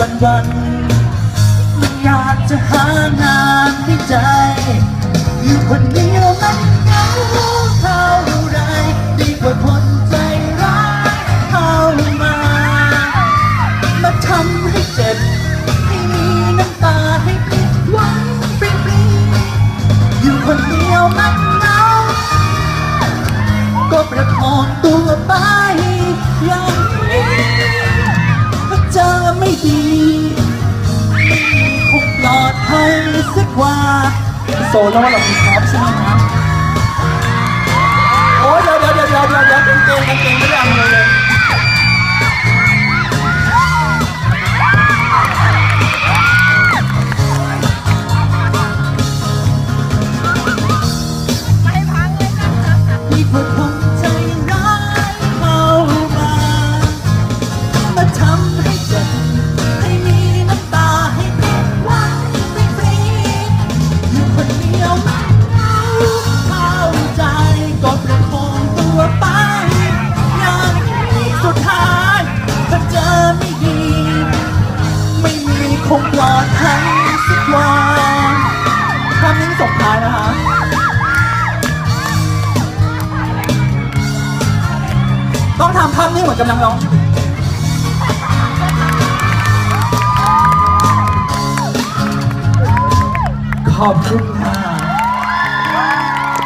วันวันอยากจะหางานในใจ อยู่คนเดียวมันเหงาเท่าไรดีกว่าคนใจร้ายเข้ามา มาทำให้เจ็บให้มีน้ำตาให้ผิดหวังฟรีๆอยู่คนเดียวมัน ไม่ดีคงปลอดภัยสักกว่าโซโล่เรามีพร้อมใช่ไหมครับโอ้ยเดี๋ยวเดี๋ยวเดี๋ยวเดี๋ยวเดี๋ยวเดี๋ยวกางเกงกางเกงไม่ได้เอาเลยไม่พังเลยค่ะมีคนคงใคงปลอดภัยสักวันคำนี้ส่งท้ายนะคะต้องทำภาพนี้เหมือนกำลังร้องขอบคุณค่ะ